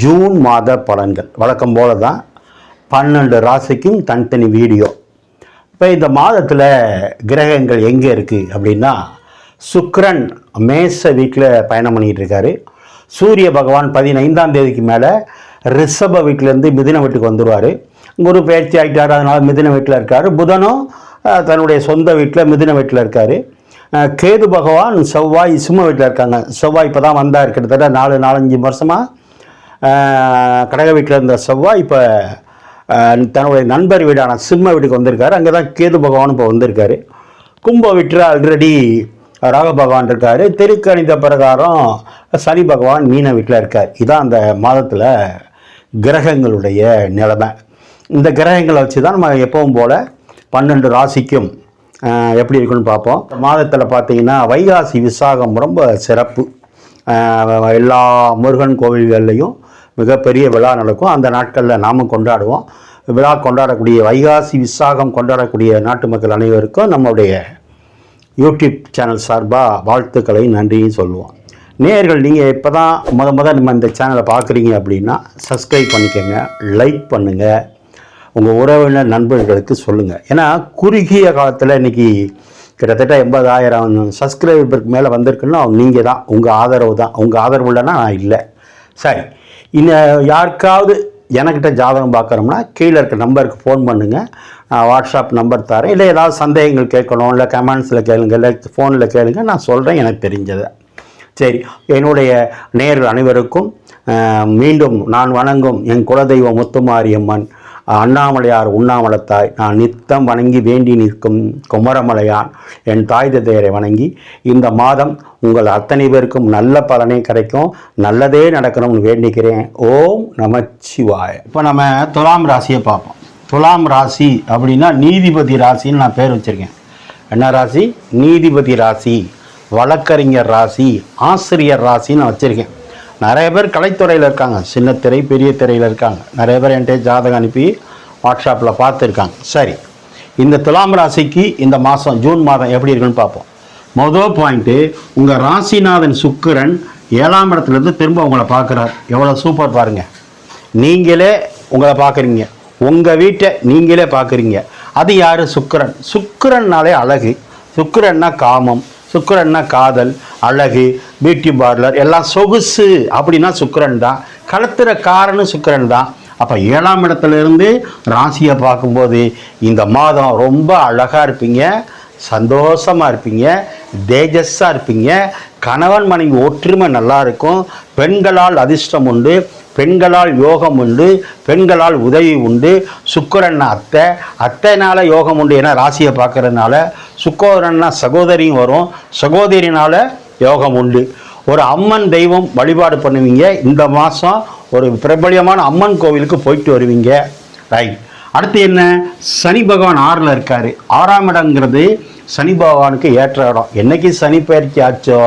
June மாத பலன்கள். வழக்கம் போல தான் பன்னெண்டு ராசிக்கும் தனித்தனி வீடியோ. இப்போ இந்த மாதத்தில் கிரகங்கள் எங்கே இருக்குது அப்படின்னா சுக்ரன் மேச வீட்டில் பயணம் பண்ணிகிட்டு இருக்காரு சூரிய பகவான் பதினைந்தாம் தேதிக்கு மேலே ரிஷப வீட்டிலேருந்து மிதின வீட்டுக்கு வந்துடுவார் குரு பயிற்சி ஆகிட்டார் அதனால் மிதின வீட்டில் இருக்கார். புதனும் தன்னுடைய சொந்த வீட்டில் மிதின வீட்டில் இருக்கார். கேது பகவான் செவ்வாய் சிம்ம வீட்டில் இருக்காங்க. செவ்வாய் இப்போ தான் வந்தார். கிட்டத்தட்ட நாலு நாலஞ்சு வருஷமாக கடக வீட்டில் இருந்த செவ்வாய் இப்போ தன்னுடைய நண்பர் வீடான சிம்ம வீட்டுக்கு வந்திருக்காரு. அங்கே தான் கேது பகவான் இப்போ வந்திருக்காரு. கும்ப வீட்டில் ஆல்ரெடி ராக பகவான் இருக்கார். திருக்கணித பிரகாரம் சனி பகவான் மீன வீட்டில் இருக்கார். இதான் அந்த மாதத்தில் கிரகங்களுடைய நிலைமை. இந்த கிரகங்களை வச்சு தான் நம்ம எப்பவும் போல் பன்னெண்டு ராசிக்கும் எப்படி இருக்குன்னு பார்ப்போம். மாதத்தில் பார்த்தீங்கன்னா வைகாசி விசாகம் ரொம்ப சிறப்பு. எல்லா முருகன் கோவில்கள்லையும் மிகப்பெரிய விழா நடக்கும். அந்த நாட்களில் நாமும் கொண்டாடுவோம். விழா கொண்டாடக்கூடிய வைகாசி விசாகம் கொண்டாடக்கூடிய நாட்டு மக்கள் அனைவருக்கும் நம்முடைய யூடியூப் சேனல் சார்பாக வாழ்த்துக்களை நன்றியும் சொல்லுவோம். நேயர்கள் நீங்கள் இப்போ தான் முத முத நம்ம இந்த சேனலை பார்க்குறீங்க அப்படின்னா சப்ஸ்கிரைப் பண்ணிக்கோங்க லைக் பண்ணுங்கள் உங்கள் உறவினர் நண்பர்களுக்கு சொல்லுங்கள் ஏன்னா குறுகிய காலத்தில் இன்றைக்கி கிட்டத்தட்ட எண்பதாயிரம் சப்ஸ்கிரைபருக்கு மேலே வந்திருக்குன்னா நீங்கள் தான் உங்கள் ஆதரவு தான் உங்கள் ஆதரவு இல்லைன்னா நான் இல்லை. சரி. இன்னும் யாருக்காவது எனக்கிட்ட ஜாதகம் பார்க்குறோம்னா கீழே இருக்க நம்பருக்கு ஃபோன் பண்ணுங்கள் நான் வாட்ஸ்அப் நம்பர் தரேன். இல்லை ஏதாவது சந்தேகங்கள் கேட்கணும் இல்லை கமெண்ட்ஸில் கேளுங்க இல்லை ஃபோனில் கேளுங்க நான் சொல்கிறேன் எனக்கு தெரிஞ்சதை. சரி என்னுடைய நேர்கள் அனைவருக்கும் மீண்டும் நான் வணங்கும் என் குலதெய்வம் முத்துமாரியம்மன் அண்ணாமலையார் உண்ணாமலத்தாய் நான் நித்தம் வணங்கி வேண்டி நிற்கும் குமரமலையான் என் தாய் தந்தையரை வணங்கி இந்த மாதம் உங்கள் அத்தனை பேருக்கும் நல்ல பலனே கிடைக்கும் நல்லதே நடக்கணும்னு வேண்டிக்கிறேன். ஓம் நமச்சிவாய. இப்போ நம்ம துலாம் ராசியை பார்ப்போம். துலாம் ராசி அப்படின்னா நீதிபதி ராசின்னு நான் பேர் வச்சுருக்கேன். என்ன ராசி? நீதிபதி ராசி வழக்கறிஞர் ராசி ஆசிரியர் ராசின்னு நான் வச்சுருக்கேன். நிறைய பேர் கலைத்துறையில் இருக்காங்க. சின்ன திரை பெரிய திரையில் இருக்காங்க. நிறைய பேர் என்கிட்ட ஜாதகம் அனுப்பி வாட்ஸ்அப்பில் பார்த்துருக்காங்க. சரி. இந்த துலாம் ராசிக்கு இந்த மாதம் ஜூன் மாதம் எப்படி இருக்குன்னு பார்ப்போம். மொதல் பாயிண்ட்டு உங்கள் ராசிநாதன் சுக்கிரன் ஏழாம் இடத்துலேருந்து திரும்ப உங்களை பார்க்குறார். எவ்வளோ சூப்பர் பாருங்கள் நீங்களே உங்களை பார்க்குறீங்க. உங்கள் வீட்டை நீங்களே பார்க்குறீங்க. அது யார்? சுக்கிரன். சுக்கிரன்னாலே அழகு. சுக்கிரன்னா காமம். சுக்கரன்னா காதல் அழகு பியூட்டி பார்லர் எல்லாம் சொகுசு அப்படின்னா சுக்கரன் தான். கலத்துற காரனும் சுக்கரன் தான். அப்போ ஏழாம் இடத்துலேருந்து ராசியை பார்க்கும்போது இந்த மாதம் ரொம்ப அழகாக இருப்பீங்க சந்தோஷமாக இருப்பீங்க தேஜஸ்ஸாக இருப்பீங்க. கணவன் மனைவி ஒற்றுமை நல்லா இருக்கும். பெண்களால் அதிர்ஷ்டம் உண்டு. பெண்களால் யோகம் உண்டு பெண்களால் உதவி உண்டு. சுக்கரன் அத்தை. அத்தைனால யோகம் உண்டு ஏன்னா ராசியை பார்க்கறதுனால சுக்கோதரன்னா சகோதரியும் வரும். சகோதரினால யோகம் உண்டு. ஒரு அம்மன் தெய்வம் வழிபாடு பண்ணுவீங்க. இந்த மாதம் ஒரு பிரபலியமான அம்மன் கோவிலுக்கு போயிட்டு வருவீங்க. ரைட் அடுத்து என்ன? சனி பகவான் ஆறில் இருக்கார். ஆறாம் இடங்கிறது சனி பகவானுக்கு ஏற்ற இடம். என்னைக்கு சனி பயிற்சி ஆச்சோ?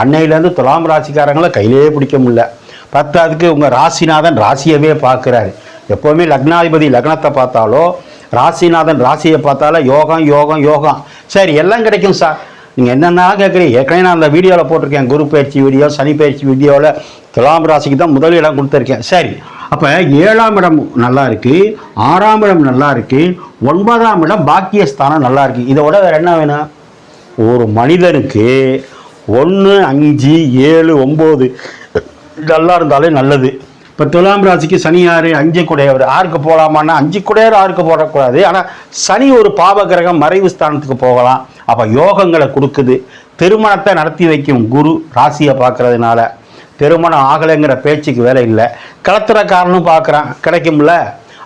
அன்னையிலேருந்து துலாம் ராசிக்காரங்களை கையிலேயே பிடிக்க முடியல. பத்தாவதுக்கு உங்கள் ராசிநாதன் ராசியவே பார்க்குறாரு. எப்போவுமே லக்னாதிபதி லக்னத்தை பார்த்தாலோ ராசிநாதன் ராசியை பார்த்தாலும் யோகம் யோகம் யோகம். சரி எல்லாம் கிடைக்கும் சார். நீங்கள் என்னென்ன கேட்குறீங்க? ஏற்கனவே நான் அந்த வீடியோவில் போட்டிருக்கேன். குரு பயிற்சி வீடியோ சனி பயிற்சி வீடியோவில் துலாம் ராசிக்கு தான் முதல் இடம் கொடுத்துருக்கேன். சரி அப்போ ஏழாம் இடம் நல்லா இருக்குது ஆறாம் இடம் நல்லா இருக்குது ஒன்பதாம் இடம் பாக்கியஸ்தானம் நல்லா இருக்குது இதோட வேறு என்ன வேணும்? ஒரு மனிதனுக்கு ஒன்று அஞ்சு ஏழு ஒம்பது டல்லாக இருந்தாலே நல்லது. இப்போ துலாம் ராசிக்கு சனி ஆறு அஞ்சு குடையவர். ஆறுக்கு போகலாமான்னா அஞ்சு குடையவர் ஆறுக்கு போடக்கூடாது. ஆனால் சனி ஒரு பாவ கிரகம் மறைவு ஸ்தானத்துக்கு போகலாம். அப்போ யோகங்களை கொடுக்குது. திருமணத்தை நடத்தி வைக்கும் குரு ராசியை பார்க்கறதுனால. திருமணம் ஆகலைங்கிற பேச்சுக்கு வேலை இல்லை. கலத்துற காரணம் பார்க்குறான். கிடைக்கும்ல?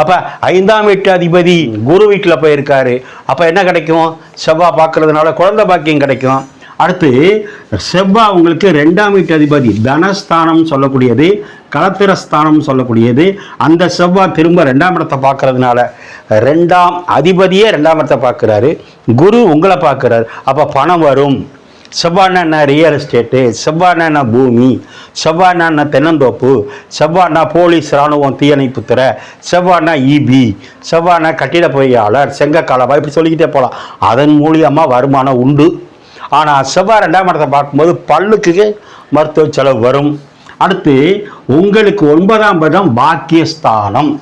அப்போ ஐந்தாம் வீட்டு அதிபதி குரு வீட்டில் போயிருக்காரு. அப்போ என்ன கிடைக்கும்? செவ்வாய் பார்க்கறதுனால குழந்தை பாக்கியம் கிடைக்கும். அடுத்து செவ்வாய் உங்களுக்கு ரெண்டாம் வீட்டு அதிபதி தனஸ்தானம் சொல்லக்கூடியது கலத்திரஸ்தானம் சொல்லக்கூடியது. அந்த செவ்வாய் திரும்ப ரெண்டாம் இடத்தை பார்க்கறதுனால ரெண்டாம் அதிபதியே ரெண்டாம் இடத்தை பார்க்குறாரு. குரு உங்களை பார்க்குறாரு. அப்போ பணம் வரும். செவ்வாய்னா என்ன? ரியல் எஸ்டேட்டு செவ்வாய்னா என்ன? பூமி. செவ்வாய்னா என்ன? தென்னந்தோப்பு. செவ்வாய்னா போலீஸ் இராணுவம் தீயணைப்புத்துறை செவ்வாய்னா இபி செவ்வாய்னா கட்டிட பொறியாளர் செங்கக்காலவா இப்படி சொல்லிக்கிட்டே போகலாம் அதன் மூலியமாக வருமானம் உண்டு. ஆனால் செவ்வாய் ரெண்டாம் இடத்தை பார்க்கும்போது பல்லுக்கு மருத்துவ செலவு வரும். அடுத்து உங்களுக்கு ஒன்பதாம் இடம் பாக்கியஸ்தானம்.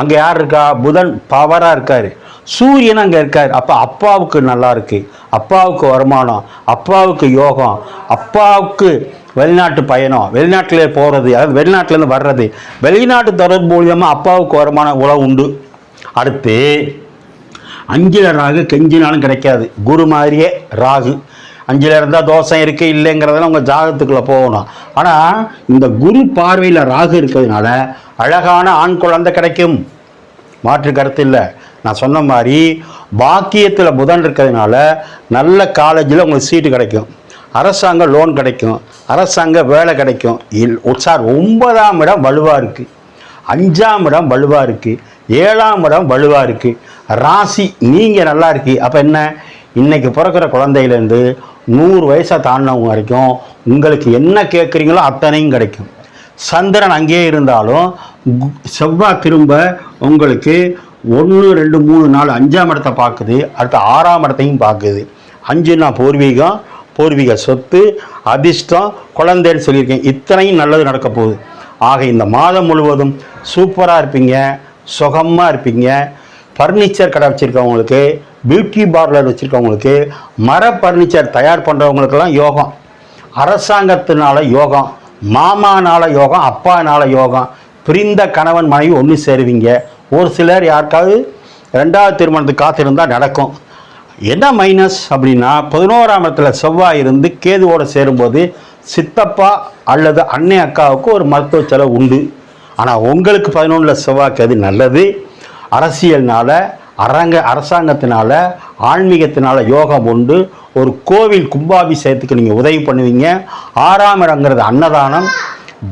அங்கே யார் இருக்கா? புதன் பவராக இருக்கார். சூரியன் அங்கே இருக்கார். அப்போ அப்பாவுக்கு நல்லா இருக்கு. அப்பாவுக்கு வருமானம் அப்பாவுக்கு யோகம் அப்பாவுக்கு வெளிநாட்டு பயணம் வெளிநாட்டிலே போகிறது அதாவது வெளிநாட்டிலேருந்து வர்றது. வெளிநாட்டு தொடர்பு மூலியமாக அப்பாவுக்கு வருமானம் உழவு உண்டு. அடுத்து அஞ்சில ராகு கெஞ்சினாலும் கிடைக்காது. குரு மாதிரியே ராகு. அஞ்சில் இருந்தால் தோஷம் இருக்கு இல்லைங்கிறதெல்லாம் உங்கள் ஜாதகத்துக்குள்ளே போகணும். ஆனால் இந்த குரு பார்வையில் ராகு இருக்கிறதுனால அழகான ஆண் குழந்தை கிடைக்கும். மாற்று கருத்து இல்லை. நான் சொன்ன மாதிரி பாக்கியத்தில் புதன் இருக்கிறதுனால நல்ல காலேஜில் உங்களுக்கு சீட்டு கிடைக்கும். அரசாங்க லோன் கிடைக்கும். அரசாங்க வேலை கிடைக்கும். இல் சார் ஒன்பதாம் இடம் வலுவாக இருக்குது அஞ்சாம் இடம் வலுவாக இருக்குது ஏழாம் இடம் வலுவாக இருக்குது ராசி நீங்கள் நல்லா இருக்கு. அப்போ என்ன? இன்னைக்கு பிறக்கிற குழந்தையிலேருந்து நூறு வயசை தாண்டினவங்க வரைக்கும் உங்களுக்கு என்ன கேட்குறீங்களோ அத்தனையும் கிடைக்கும். சந்திரன் அங்கேயே இருந்தாலும் செவ்வாய் திரும்ப உங்களுக்கு ஒன்று ரெண்டு மூணு நாலு அஞ்சாம் இடத்தை பார்க்குது. அடுத்து ஆறாம் இடத்தையும் பார்க்குது. அஞ்சுன்னா பூர்வீகம் பூர்வீக சொத்து அதிர்ஷ்டம் குழந்தைன்னு சொல்லியிருக்கேன். இத்தனையும் நல்லது நடக்க போகுது. ஆக இந்த மாதம் முழுவதும் சூப்பராக இருப்பீங்க சுகமாக இருப்பீங்க. ஃபர்னிச்சர் கடை வச்சுருக்கவங்களுக்கு பியூட்டி பார்லர் வச்சுருக்கவங்களுக்கு மர ஃபர்னிச்சர் தயார் பண்ணுறவங்களுக்கெல்லாம் யோகம். அரசாங்கத்தினால யோகம் மாமானால யோகம் அப்பானால யோகம். பிரிந்த கணவன் மனைவி ஒன்று சேருவீங்க. ஒரு சிலர் யாருக்காவது ரெண்டாவது திருமணத்துக்கு காத்திருந்தால் நடக்கும். என்ன மைனஸ் அப்படின்னா பதினோராம் இடத்துல செவ்வாய் இருந்து கேதுவோடு சேரும்போது சித்தப்பா அல்லது அன்னை அக்காவுக்கு ஒரு மருத்துவ செலவு உண்டு. ஆனால் உங்களுக்கு பதினொன்றில் செவ்வாய் கேது நல்லது. அரசியல்னால அரங்க அரசாங்கத்தினால ஆன்மீகத்தினால யோகம் உண்டு. ஒரு கோவில் கும்பாபிஷேகத்துக்கு நீங்கள் உதவி பண்ணுவீங்க. ஆறாம் இடங்கிறது அன்னதானம்.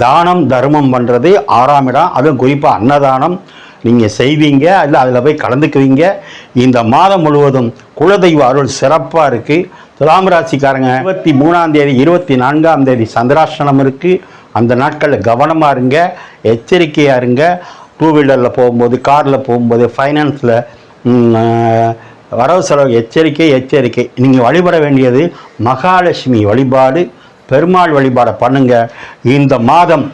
தானம் தர்மம் பண்ணுறது ஆறாம் இடம். அதுவும் குறிப்பாக அன்னதானம் நீங்கள் செய்வீங்க. இல்லை அதில் போய் கலந்துக்குவீங்க. இந்த மாதம் முழுவதும் குலதெய்வ அருள் சிறப்பாக இருக்குது துலாம் ராசிக்காரங்க இருபத்தி மூணாம் தேதி இருபத்தி நான்காம் தேதி சந்திராஷ்டனம் இருக்குது அந்த நாட்களில் கவனமாக இருங்க. எச்சரிக்கையாக இருங்க. டூ வீலரில் போகும்போது காரில் போகும்போது ஃபைனான்ஸில் வரவு செலவு எச்சரிக்கை எச்சரிக்கை. நீங்கள் வழிபட வேண்டியது மகாலட்சுமி வழிபாடு பெருமாள் வழிபாடை பண்ணுங்க. இந்த மாதம்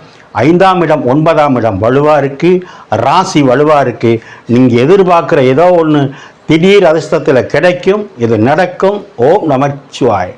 ஐந்தாம் இடம் ஒன்பதாம் இடம் வலுவாக இருக்குது ராசி வலுவாக இருக்குது நீங்கள் எதிர்பார்க்குற ஏதோ ஒன்று திடீர் அதிர்ஷ்டத்தில் கிடைக்கும் இது நடக்கும். ஓம் நமச்சிவாய்.